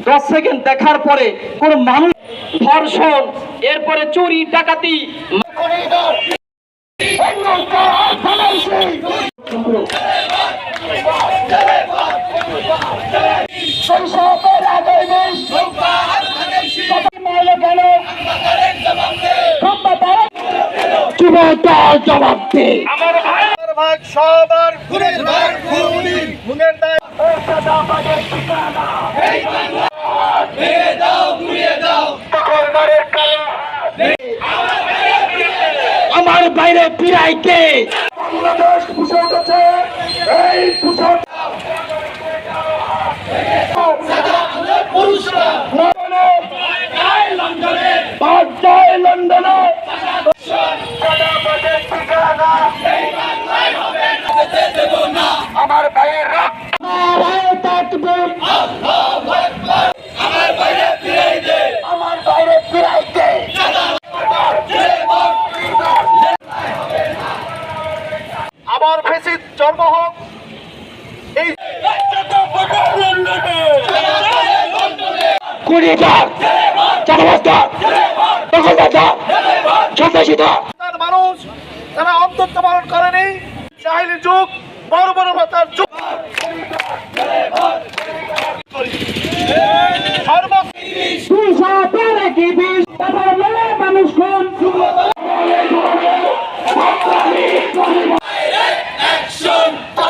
দশ সেকেন্ড দেখার পরে কোন মানুষ ধর্ষণ, এরপরে চুরি, ডাকাতি ভাগ সবার খুনি খুনের দায় আমার বাইরে পিরাইকে বাংলাদেশ উঠেছে এই পুষে লন্ডনে। লন্ডনে আমার ভাইয়ের রক্ত নারায় তাকবীর আমার বাইরে ফিরাইতে আবার ফেসিদ জন্ম হোক। এই মানুষ তারা অন্তত পালন করেনি চাহিলি যুগ বড় বড় মাতার যুগ।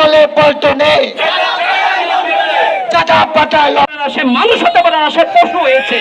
তোলে পল্টনে চাঁদা পাঠায় সে মানুষ হতে পারে না পশু হয়েছে।